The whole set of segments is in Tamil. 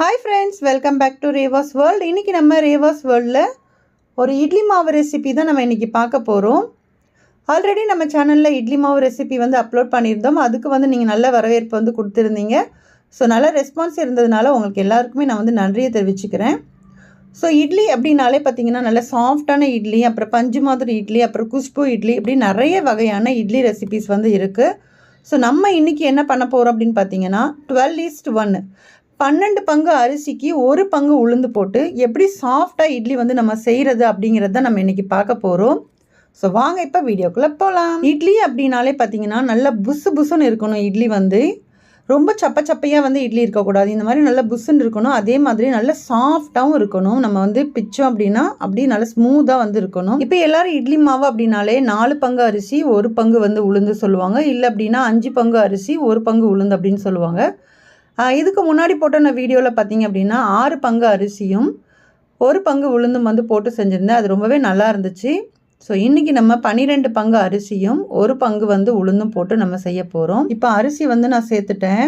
Hi friends welcome back to Reva's world இன்றைக்கி நம்ம ரேவாஸ் வேர்ல்டில் ஒரு இட்லி மாவு ரெசிபி தான் நம்ம இன்றைக்கி பார்க்க போகிறோம் ஆல்ரெடி நம்ம சேனலில் இட்லி மாவு ரெசிபி வந்து அப்லோட் பண்ணியிருந்தோம். அதுக்கு வந்து நீங்கள் நல்ல வரவேற்பு வந்து கொடுத்துருந்தீங்க. ஸோ நல்ல ரெஸ்பான்ஸ் இருந்ததுனால உங்களுக்கு எல்லாருக்குமே நான் வந்து நன்றியை தெரிவிச்சுக்கிறேன். ஸோ இட்லி அப்படின்னாலே பார்த்தீங்கன்னா நல்ல சாஃப்டான இட்லி அப்புறம் பஞ்சு மாதிரி இட்லி அப்புறம் குஷ்பு இட்லி இப்படி நிறைய வகையான இட்லி ரெசிபிஸ் வந்து இருக்குது ஸோ நம்ம இன்றைக்கி என்ன பண்ண போகிறோம் அப்படின்னு பார்த்தீங்கன்னா டுவெல் ஈஸ்ட் ஒன்று பன்னெண்டு பங்கு அரிசிக்கு ஒரு பங்கு உளுந்து போட்டு எப்படி சாஃப்டாக இட்லி வந்து நம்ம செய்கிறது அப்படிங்கிறத நம்ம இன்றைக்கி பார்க்க போகிறோம் ஸோ வாங்க இப்போ வீடியோக்குள்ளே போகலாம் இட்லி அப்படின்னாலே பார்த்தீங்கன்னா நல்ல புசு புசுன்னு இருக்கணும் இட்லி வந்து. ரொம்ப சப்ப சப்பையாக வந்து இட்லி இருக்கக்கூடாது. இந்த மாதிரி நல்லா புஸ்ஸுன்னு இருக்கணும். அதே மாதிரி நல்லா சாஃப்டாகவும் இருக்கணும். நம்ம வந்து பிச்சோம் அப்படின்னா அப்படியே நல்லா ஸ்மூத்தாக வந்து இருக்கணும். இப்போ எல்லாரும் இட்லி மாவு அப்படின்னாலே நாலு பங்கு அரிசி ஒரு பங்கு வந்து உளுந்து சொல்லுவாங்க. இல்லை அப்படின்னா அஞ்சு பங்கு அரிசி ஒரு பங்கு உளுந்து அப்படின்னு சொல்லுவாங்க. இதுக்கு முன்னாடி போட்ட நான் வீடியோவில் பார்த்தீங்க அப்படின்னா ஆறு பங்கு அரிசியும் ஒரு பங்கு உளுந்தும் வந்து போட்டு செஞ்சுருந்தேன். அது ரொம்பவே நல்லா இருந்துச்சு. ஸோ இன்றைக்கி நம்ம பன்னிரெண்டு பங்கு அரிசியும் ஒரு பங்கு வந்து உளுந்தும் போட்டு நம்ம செய்ய போகிறோம் இப்போ அரிசி வந்து நான் சேர்த்துட்டேன்.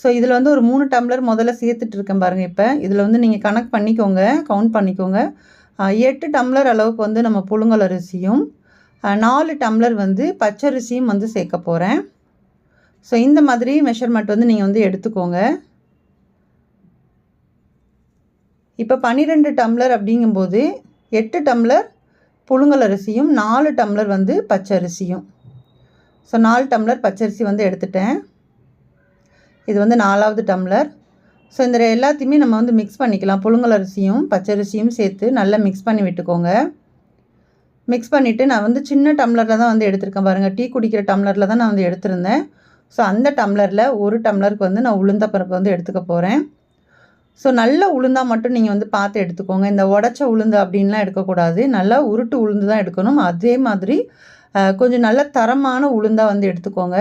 ஸோ இதில் வந்து ஒரு மூணு டம்ளர் முதல்ல சேர்த்துட்டு இருக்கேன் பாருங்கள் இப்போ. இதில் வந்து நீங்கள் கணக்கு பண்ணிக்கோங்க கவுண்ட் பண்ணிக்கோங்க. எட்டு டம்ளர் அளவுக்கு வந்து நம்ம புழுங்கல் அரிசியும் நாலு டம்ளர் வந்து பச்சரிசியும் வந்து சேர்க்க போகிறேன் ஸோ இந்த மாதிரி மெஷர்மெண்ட் வந்து நீங்கள் வந்து எடுத்துக்கோங்க. இப்போ பன்னிரெண்டு டம்ளர் அப்படிங்கும்போது எட்டு டம்ளர் புழுங்கல் அரிசியும் நாலு டம்ளர் வந்து பச்சரிசியும். ஸோ நாலு டம்ளர் பச்சரிசி வந்து எடுத்துட்டேன். இது வந்து நாலாவது டம்ளர் ஸோ இந்த எல்லாத்தையுமே நம்ம வந்து மிக்ஸ் பண்ணிக்கலாம். புழுங்கல் அரிசியும் பச்சரிசியும் சேர்த்து நல்லா மிக்ஸ் பண்ணி விட்டுக்கோங்க. மிக்ஸ் பண்ணிவிட்டு நான் வந்து சின்ன டம்ளரில் தான் வந்து எடுத்திருக்கேன் பாருங்கள் டீ குடிக்கிற டம்ளரில் தான் நான் வந்து எடுத்திருந்தேன். ஸோ அந்த டம்ளரில் ஒரு டம்ளருக்கு வந்து நான் உளுந்த பருப்பு வந்து எடுத்துக்க போகிறேன் ஸோ நல்ல உளுந்தாக மட்டும் நீங்கள் வந்து பார்த்து எடுத்துக்கோங்க. இந்த உடச்ச உளுந்து அப்படின்லாம் எடுக்கக்கூடாது. நல்லா உருட்டு உளுந்து தான் எடுக்கணும். அதே மாதிரி கொஞ்சம் நல்ல தரமான உளுந்தாக வந்து எடுத்துக்கோங்க.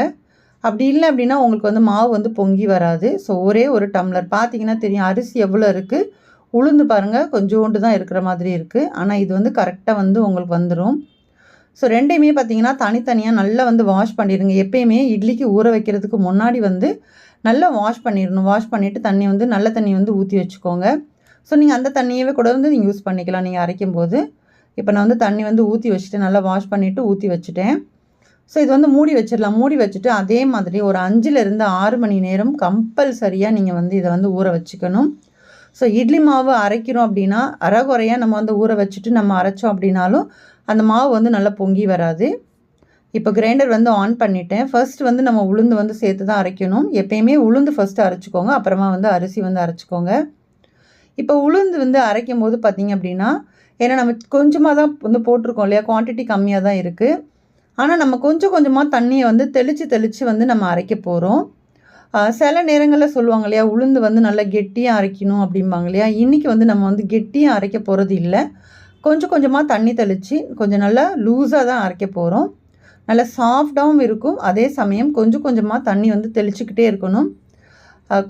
அப்படி இல்லை அப்படின்னா உங்களுக்கு வந்து மாவு வந்து பொங்கி வராது. ஸோ ஒரே ஒரு டம்ளர் பார்த்தீங்கன்னா தெரியும் அரிசி எவ்வளோ இருக்குது உளுந்து பாருங்கள் கொஞ்சோண்டு தான் இருக்கிற மாதிரி இருக்குது ஆனால் இது வந்து கரெக்டாக வந்து உங்களுக்கு வந்துடும் ஸோ ரெண்டையுமே பார்த்தீங்கன்னா தனித்தனியாக நல்லா வந்து வாஷ் பண்ணிடுங்க. எப்பயுமே இட்லிக்கு ஊற வைக்கிறதுக்கு முன்னாடி வந்து நல்லா வாஷ் பண்ணிடணும். வாஷ் பண்ணிவிட்டு தண்ணி வந்து நல்ல தண்ணி வந்து ஊற்றி வச்சுக்கோங்க. ஸோ நீங்கள் அந்த தண்ணியவே கூட வந்து நீங்கள் யூஸ் பண்ணிக்கலாம். நீங்கள் அரைக்கும் போது இப்போ நான் வந்து தண்ணி வந்து ஊற்றி வச்சுட்டு நல்லா வாஷ் பண்ணிவிட்டு ஊற்றி வச்சுட்டேன். ஸோ இது வந்து மூடி வச்சிடலாம். மூடி வச்சுட்டு அதே மாதிரி ஒரு அஞ்சுலேருந்து ஆறு மணி நேரம் கம்பல்சரியாக நீங்கள் வந்து இதை வந்து ஊற வச்சுக்கணும். ஸோ இட்லி மாவு அரைக்கிறோம் அப்படின்னா அரைகுறையாக நம்ம வந்து ஊற வச்சுட்டு நம்ம அரைச்சோம் அப்படின்னாலும் அந்த மாவு வந்து நல்லா பொங்கி வராது. இப்போ கிரைண்டர் வந்து ஆன் பண்ணிட்டேன். ஃபர்ஸ்ட் வந்து நம்ம உளுந்து வந்து சேர்த்து தான் அரைக்கணும். எப்பயுமே உளுந்து ஃபஸ்ட்டு அரைச்சிக்கோங்க. அப்புறமா வந்து அரிசி வந்து அரைச்சிக்கோங்க. இப்போ உளுந்து வந்து அரைக்கும் போது பார்த்தீங்க அப்படின்னா ஏன்னா நம்ம கொஞ்சமாக தான் வந்து போட்டிருக்கோம் இல்லையா? குவான்டிட்டி கம்மியாக தான் இருக்குது ஆனால் நம்ம கொஞ்சம் கொஞ்சமாக தண்ணியை வந்து தெளித்து தெளித்து வந்து நம்ம அரைக்க போகிறோம் சில நேரங்களில் சொல்லுவாங்க இல்லையா? உளுந்து வந்து நல்லா கெட்டியாக அரைக்கணும் அப்படிம்பாங்க இல்லையா? இன்றைக்கி வந்து நம்ம வந்து கெட்டியாக அரைக்க போகிறது இல்லை. கொஞ்சம் கொஞ்சமாக தண்ணி தெளித்து கொஞ்சம் நல்லா லூஸாக தான் அரைக்க போகிறோம் நல்லா சாஃப்டாகவும் இருக்கும். அதே சமயம் கொஞ்சம் கொஞ்சமாக தண்ணி வந்து தெளிச்சுக்கிட்டே இருக்கணும்.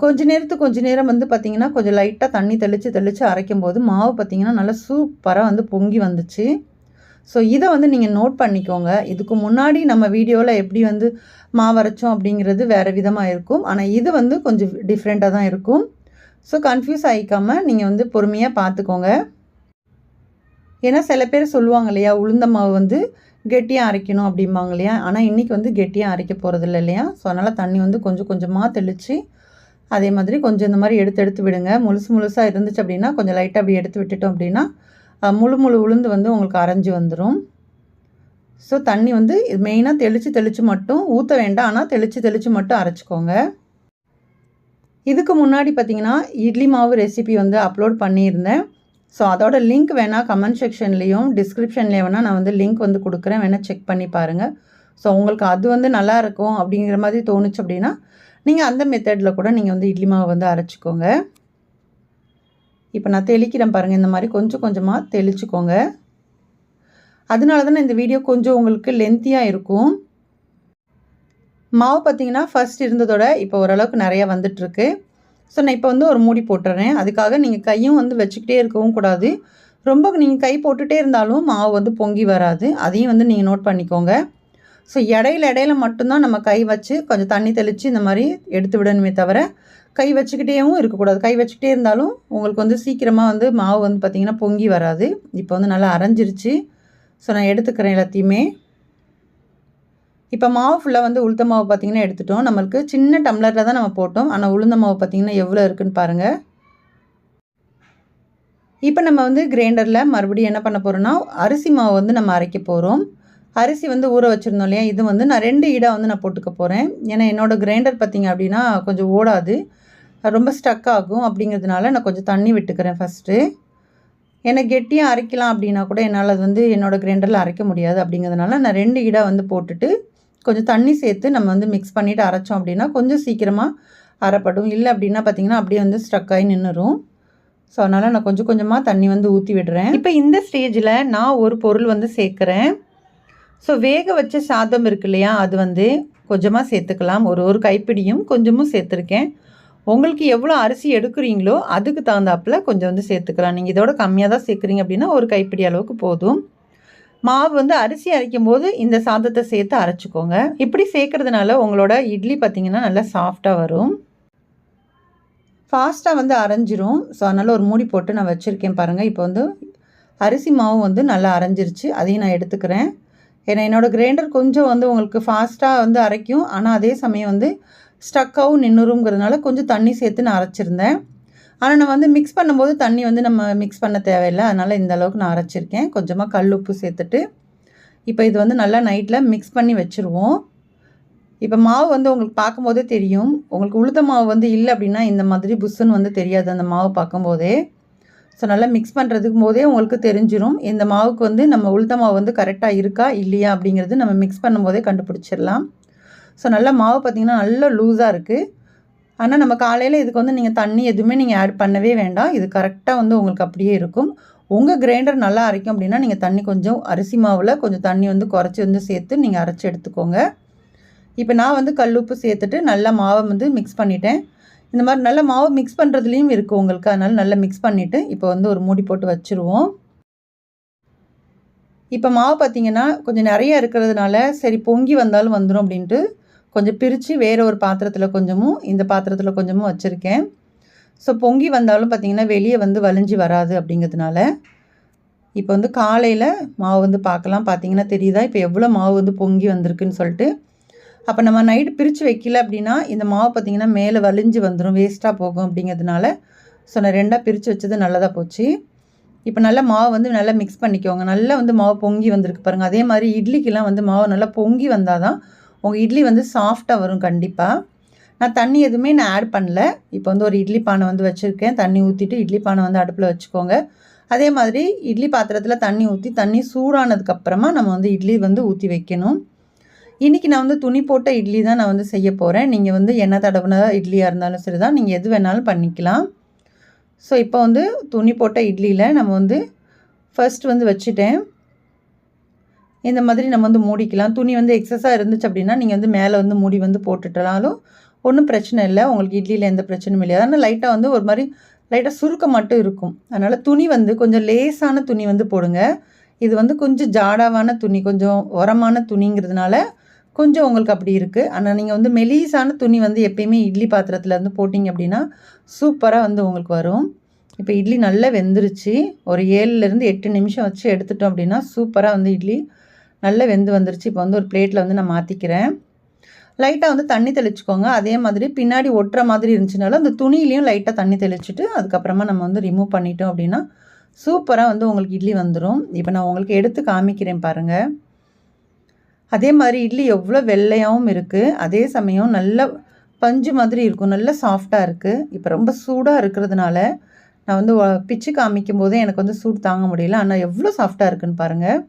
கொஞ்ச நேரத்துக்கு கொஞ்ச நேரம் வந்து பார்த்திங்கன்னா கொஞ்சம் லைட்டாக தண்ணி தெளித்து தெளித்து அரைக்கும் போது மாவு பார்த்திங்கன்னா நல்லா சூப்பராக வந்து பொங்கி வந்துச்சு. ஸோ இதை வந்து நீங்கள் நோட் பண்ணிக்கோங்க. இதுக்கு முன்னாடி நம்ம வீடியோவில் எப்படி வந்து மாவு அரைச்சோம் அப்படிங்கிறது வேறு விதமாக இருக்கும். ஆனால் இது வந்து கொஞ்சம் டிஃப்ரெண்ட்டாக தான் இருக்கும். ஸோ கன்ஃபியூஸ் ஆகிக்காமல் நீங்கள் வந்து பொறுமையாக பார்த்துக்கோங்க ஏன்னா சில பேர் சொல்லுவாங்க இல்லையா உளுந்த மாவு வந்து கெட்டியாக அரைக்கணும் அப்படிம்பாங்க இல்லையா? ஆனால் இன்றைக்கி வந்து கெட்டியாக அரைக்க போகிறது இல்லை இல்லையா? ஸோ அதனால் தண்ணி வந்து கொஞ்சம் கொஞ்சமாக தெளித்து அதே மாதிரி கொஞ்சம் இந்த மாதிரி எடுத்து எடுத்து விடுங்க. முழுசு முழுசாக இருந்துச்சு அப்படின்னா கொஞ்சம் லைட்டாக அப்படி எடுத்து விட்டுட்டோம் அப்படின்னா முழு முழு உளுந்து வந்து உங்களுக்கு அரைஞ்சு வந்துடும் ஸோ தண்ணி வந்து மெயினாக தெளித்து தெளித்து மட்டும் ஊற்ற வேண்டாம். ஆனால் தெளித்து தெளித்து மட்டும் அரைச்சிக்கோங்க. இதுக்கு முன்னாடி பார்த்திங்கன்னா இட்லி மாவு ரெசிபி வந்து அப்லோட் பண்ணியிருந்தேன். ஸோ அதோட லிங்க் வேணால் கமெண்ட் செக்ஷன்லேயும் டிஸ்கிரிப்ஷன்லேயும் வேணால் நான் வந்து லிங்க் வந்து கொடுக்குறேன். வேணால் செக் பண்ணி பாருங்கள் ஸோ உங்களுக்கு அது வந்து நல்லா இருக்கும் அப்படிங்கிற மாதிரி தோணுச்சு அப்படின்னா நீங்கள் அந்த மெத்தடில் கூட நீங்கள் வந்து இட்லி மாவு வந்து அரைச்சிக்கோங்க. இப்போ நான் தெளிக்கிறேன் பாருங்கள் இந்த மாதிரி கொஞ்சம் கொஞ்சமாக தெளிச்சுக்கோங்க. அதனால தான் இந்த வீடியோ கொஞ்சம் உங்களுக்கு லென்த்தியாக இருக்கும். மாவு பார்த்தீங்கன்னா ஃபர்ஸ்ட் இருந்ததோட இப்போ ஓரளவுக்கு நிறையா வந்துட்டுருக்கு. ஸோ நான் இப்போ வந்து ஒரு மூடி போட்டுறேன். அதுக்காக நீங்கள் கையும் வந்து வச்சுக்கிட்டே இருக்கவும் கூடாது. ரொம்ப நீங்கள் கை போட்டுகிட்டே இருந்தாலும் மாவு வந்து பொங்கி வராது. அதையும் வந்து நீங்கள் நோட் பண்ணிக்கோங்க. ஸோ இடையில இடையில மட்டும்தான் நம்ம கை வச்சு கொஞ்சம் தண்ணி தெளித்து இந்த மாதிரி எடுத்து விடணுமே தவிர கை வச்சுக்கிட்டேவும் இருக்கக்கூடாது. கை வச்சுக்கிட்டே இருந்தாலும் உங்களுக்கு வந்து சீக்கிரமாக வந்து மாவு வந்து பார்த்திங்கன்னா பொங்கி வராது. இப்போ வந்து நல்லா அரைஞ்சிருச்சு. ஸோ நான் எடுத்துக்கிறேன் எல்லாத்தையுமே. இப்போ மாவு ஃபுல்லாக வந்து உளுத்த மாவு பார்த்திங்கன்னா எடுத்துட்டோம். நம்மளுக்கு சின்ன டம்ளரில் தான் நம்ம போட்டோம். ஆனால் உளுந்த மாவு பார்த்திங்கன்னா எவ்வளோ இருக்குதுன்னு பாருங்கள் இப்போ நம்ம வந்து கிரைண்டரில் மறுபடியும் என்ன பண்ண போகிறோன்னா அரிசி மாவு வந்து நம்ம அரைக்க போகிறோம் அரிசி வந்து ஊற வச்சுருந்தோம் இல்லையா? இது வந்து நான் ரெண்டு ஈடாக வந்து நான் போட்டுக்க போகிறேன் ஏன்னா என்னோடய கிரைண்டர் பார்த்திங்க அப்படின்னா கொஞ்சம் ஓடாது. ரொம்ப ஸ்டக் ஆகும் அப்படிங்கிறதுனால நான் கொஞ்சம் தண்ணி விட்டுக்கிறேன் ஃபஸ்ட்டு என்னை கெட்டியாக அரைக்கலாம் அப்படின்னா கூட என்னால் அது வந்து என்னோடய கிரைண்டரில் அரைக்க முடியாது அப்படிங்கிறதுனால நான் ரெண்டு ஈடாக வந்து போட்டுட்டு கொஞ்சம் தண்ணி சேர்த்து நம்ம வந்து மிக்ஸ் பண்ணிவிட்டு அரைச்சோம் அப்படின்னா கொஞ்சம் சீக்கிரமாக அரைப்படும். இல்லை அப்படின்னா பார்த்திங்கன்னா அப்படியே வந்து ஸ்ட்ரக் ஆகி நின்றுரும் ஸோ அதனால் நான் கொஞ்சம் கொஞ்சமாக தண்ணி வந்து ஊற்றி விடுறேன். இப்போ இந்த ஸ்டேஜில் நான் ஒரு பொருள் வந்து சேர்க்குறேன். ஸோ வேக வச்ச சாதம் இருக்கு இல்லையா அது வந்து கொஞ்சமாக சேர்த்துக்கலாம். ஒரு ஒரு கைப்பிடியும் கொஞ்சமும் சேர்த்துருக்கேன். உங்களுக்கு எவ்வளோ அரிசி எடுக்கிறீங்களோ அதுக்கு தகுந்தாப்பில் கொஞ்சம் வந்து சேர்த்துக்கலாம். நீங்கள் இதோட கம்மியாக தான் சேர்க்குறீங்க அப்படின்னா ஒரு கைப்பிடி அளவுக்கு போதும். மாவு வந்து அரிசி அரைக்கும் போது இந்த சாதத்தை சேர்த்து அரைச்சிக்கோங்க. இப்படி சேர்க்கறதுனால உங்களோட இட்லி பார்த்திங்கன்னா நல்லா சாஃப்டாக வரும். ஃபாஸ்ட்டாக வந்து அரைஞ்சிரும். ஸோ அதனால் ஒரு மூடி போட்டு நான் வச்சுருக்கேன் பாருங்கள் இப்போ வந்து அரிசி மாவும் வந்து நல்லா அரைஞ்சிருச்சு. அதையும் நான் எடுத்துக்கிறேன். ஏன்னா என்னோடய கிரைண்டர் கொஞ்சம் வந்து உங்களுக்கு ஃபாஸ்ட்டாக வந்து அரைக்கும். ஆனால் அதே சமயம் வந்து ஸ்டக்காகவும் நின்றுருங்கிறதுனால கொஞ்சம் தண்ணி சேர்த்து நான் அரைச்சிருந்தேன். ஆனால் நான் வந்து மிக்ஸ் பண்ணும்போது தண்ணி வந்து நம்ம மிக்ஸ் பண்ண தேவையில்லை. அதனால் இந்த அளவுக்கு நான் அரைச்சிருக்கேன். கொஞ்சமாக கல் உப்பு சேர்த்துட்டு இப்போ இது வந்து நல்லா நைட்டில் மிக்ஸ் பண்ணி வச்சுருவோம். இப்போ மாவு வந்து உங்களுக்கு பார்க்கும்போதே தெரியும். உங்களுக்கு உளுத்த மாவு வந்து இல்லை அப்படின்னா இந்த மாதிரி புஷ்ஷுன்னு வந்து தெரியாது அந்த மாவு பார்க்கும்போதே. ஸோ நல்லா மிக்ஸ் பண்ணுறதுக்கு போதே உங்களுக்கு தெரிஞ்சிடும் இந்த மாவுக்கு வந்து நம்ம உளுத்த மாவு வந்து கரெக்டாக இருக்கா இல்லையா அப்படிங்கிறது நம்ம மிக்ஸ் பண்ணும்போதே கண்டுபிடிச்சிடலாம். ஸோ நல்லா மாவு பார்த்திங்கன்னா நல்லா லூஸாக இருக்குது ஆனால் நம்ம காலையில் இதுக்கு வந்து நீங்கள் தண்ணி எதுவுமே நீங்கள் ஆட் பண்ணவே வேண்டாம். இது கரெக்டாக வந்து உங்களுக்கு அப்படியே இருக்கும். உங்கள் கிரைண்டர் நல்லா அரைக்கும் அப்படின்னா நீங்கள் தண்ணி கொஞ்சம் அரிசி மாவில் கொஞ்சம் தண்ணி வந்து குறைச்சி வந்து சேர்த்து நீங்கள் அரைச்சி எடுத்துக்கோங்க. இப்போ நான் வந்து கல்லுப்பு சேர்த்துட்டு நல்லா மாவை வந்து மிக்ஸ் பண்ணிட்டேன். இந்த மாதிரி நல்ல மாவு மிக்ஸ் பண்ணுறதுலேயும் இருக்குது உங்களுக்கு. அதனால் நல்லா மிக்ஸ் பண்ணிவிட்டு இப்போ வந்து ஒரு மூடி போட்டு வச்சுருவோம். இப்போ மாவு பார்த்திங்கன்னா கொஞ்சம் நிறைய இருக்கிறதுனால சரி பொங்கி வந்தாலும் வந்துடும் அப்படின்ட்டு கொஞ்சம் பிரித்து வேறு ஒரு பாத்திரத்தில் கொஞ்சமும் இந்த பாத்திரத்தில் கொஞ்சமும் வச்சுருக்கேன். ஸோ பொங்கி வந்தாலும் பார்த்திங்கன்னா வெளியே வந்து வலிஞ்சு வராது அப்படிங்கிறதுனால இப்போ வந்து காலையில் மாவு வந்து பார்க்கலாம் பார்த்தீங்கன்னா தெரியுதா? இப்போ எவ்வளோ மாவு வந்து பொங்கி வந்திருக்குன்னு சொல்லிட்டு. அப்போ நம்ம நைட்டு பிரித்து வைக்கல அப்படின்னா இந்த மாவு பார்த்திங்கன்னா மேலே வலிஞ்சு வந்துடும் வேஸ்ட்டாக போகும் அப்படிங்கிறதுனால. ஸோ நான் ரெண்டாக பிரித்து வச்சது நல்லதாக போச்சு. இப்போ நல்லா மாவு வந்து நல்லா மிக்ஸ் பண்ணிக்கோங்க. நல்லா வந்து மாவு பொங்கி வந்திருக்கு பாருங்கள் அதே மாதிரி இட்லிக்கெலாம் வந்து மாவு நல்லா பொங்கி வந்தால் தான் உங்கள் இட்லி வந்து சாஃப்டாக வரும் கண்டிப்பாக நான் தண்ணி எதுவுமே நான் ஆட் பண்ணல. இப்போ வந்து ஒரு இட்லி பானை வந்து வச்சுருக்கேன். தண்ணி ஊற்றிட்டு இட்லி பானை வந்து அடுப்பில் வச்சுக்கோங்க. அதே மாதிரி இட்லி பாத்திரத்தில் தண்ணி ஊற்றி தண்ணி சூடானதுக்கப்புறமா நம்ம வந்து இட்லி வந்து ஊற்றி வைக்கணும். இன்றைக்கி நான் வந்து துணி போட்ட இட்லி தான் நான் வந்து செய்ய போகிறேன் நீங்கள் வந்து எண்ணெய் தடவுன இட்லியாக இருந்தாலும் சரி தான் நீங்கள் எது வேணாலும் பண்ணிக்கலாம். ஸோ இப்போ வந்து துணி போட்ட இட்லியில் நம்ம வந்து ஃபர்ஸ்ட் வந்து வச்சுட்டேன். இந்த மாதிரி நம்ம வந்து மூடிக்கலாம். துணி வந்து எக்ஸஸாக இருந்துச்சு அப்படின்னா நீங்கள் வந்து மேலே வந்து மூடி வந்து போட்டுட்டாலும் ஒன்றும் பிரச்சனை இல்லை. உங்களுக்கு இட்லியில் எந்த பிரச்சனையும் இல்லை. ஆனால் லைட்டாக வந்து ஒரு மாதிரி லைட்டாக சுருக்க மட்டும் இருக்கும். அதனால் துணி வந்து கொஞ்சம் லேசான துணி வந்து போடுங்க. இது வந்து கொஞ்சம் ஜாடாவான துணி கொஞ்சம் உரமான துணிங்கிறதுனால கொஞ்சம் உங்களுக்கு அப்படி இருக்குது ஆனால் நீங்கள் வந்து மெலீஸான துணி வந்து எப்பயுமே இட்லி பாத்திரத்தில் வந்து போட்டிங்க அப்படின்னா சூப்பராக வந்து உங்களுக்கு வரும். இப்போ இட்லி நல்லா வெந்துருச்சு. ஒரு ஏழுலேருந்து எட்டு நிமிஷம் வச்சு எடுத்துட்டோம் அப்படின்னா சூப்பராக வந்து இட்லி நல்லா வெந்து வந்துருச்சு. இப்போ வந்து ஒரு பிளேட்டில் வந்து நான் மாற்றிக்கிறேன் லைட்டாக வந்து தண்ணி தெளிச்சுக்கோங்க. அதே மாதிரி பின்னாடி ஒட்டுற மாதிரி இருந்துச்சுனாலும் அந்த துணியிலையும் லைட்டாக தண்ணி தெளிச்சுட்டு அதுக்கப்புறமா நம்ம வந்து ரிமூவ் பண்ணிட்டோம் அப்படின்னா சூப்பராக வந்து உங்களுக்கு இட்லி வந்துடும் இப்போ நான் உங்களுக்கு எடுத்து காமிக்கிறேன் பாருங்கள் அதே மாதிரி இட்லி எவ்வளோ வெள்ளையாகவும் இருக்குது அதே சமயம் நல்ல பஞ்சு மாதிரி இருக்கும். நல்ல சாஃப்டாக இருக்குது இப்போ ரொம்ப சூடாக இருக்கிறதுனால நான் வந்து பிச்சு காமிக்கும் போதே எனக்கு வந்து சூடு தாங்க முடியல. ஆனால் எவ்வளோ சாஃப்டாக இருக்குன்னு பாருங்கள்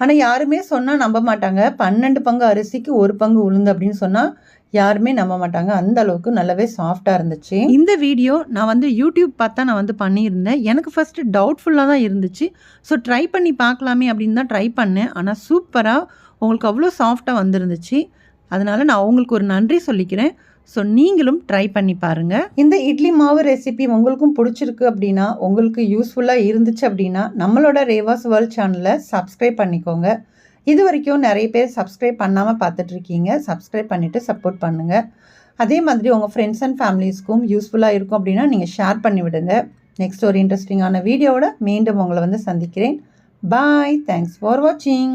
ஆனால் யாருமே சொன்னால் நம்ப மாட்டாங்க. பன்னெண்டு பங்கு அரிசிக்கு ஒரு பங்கு உளுந்து அப்படின்னு சொன்னால் யாருமே நம்ப மாட்டாங்க. அந்த அளவுக்கு நல்லாவே சாஃப்டாக இருந்துச்சு. இந்த வீடியோ நான் வந்து யூடியூப் பார்த்தா நான் வந்து பண்ணியிருந்தேன். எனக்கு ஃபஸ்ட்டு டவுட்ஃபுல்லாக தான் இருந்துச்சு. ஸோ ட்ரை பண்ணி பார்க்கலாமே அப்படின்னு தான் ட்ரை பண்ணேன். ஆனால் சூப்பராக உங்களுக்கு அவ்வளோ சாஃப்டாக வந்துருந்துச்சு. அதனால் நான் அவங்களுக்கு ஒரு நன்றி சொல்லிக்கிறேன். ஸோ நீங்களும் ட்ரை பண்ணி பாருங்கள் இந்த இட்லி மாவு ரெசிபி உங்களுக்கும் பிடிச்சிருக்கு அப்படின்னா உங்களுக்கு யூஸ்ஃபுல்லாக இருந்துச்சு அப்படின்னா நம்மளோட ரேவாஸ் வேர்ல்ட் சேனலை சப்ஸ்கிரைப் பண்ணிக்கோங்க. இது வரைக்கும் நிறைய பேர் சப்ஸ்கிரைப் பண்ணாமல் பார்த்துட்ருக்கீங்க சப்ஸ்கிரைப் பண்ணிவிட்டு சப்போர்ட் பண்ணுங்கள் அதே மாதிரி உங்கள் ஃப்ரெண்ட்ஸ் அண்ட் ஃபேமிலிஸ்க்கும் யூஸ்ஃபுல்லாக இருக்கும் அப்படின்னா நீங்கள் ஷேர் பண்ணி விடுங்க. நெக்ஸ்ட் ஒரு இன்ட்ரெஸ்டிங்கான வீடியோவோட மீண்டும் உங்களை வந்து சந்திக்கிறேன். பாய் தேங்க்ஸ் ஃபார் வாட்சிங்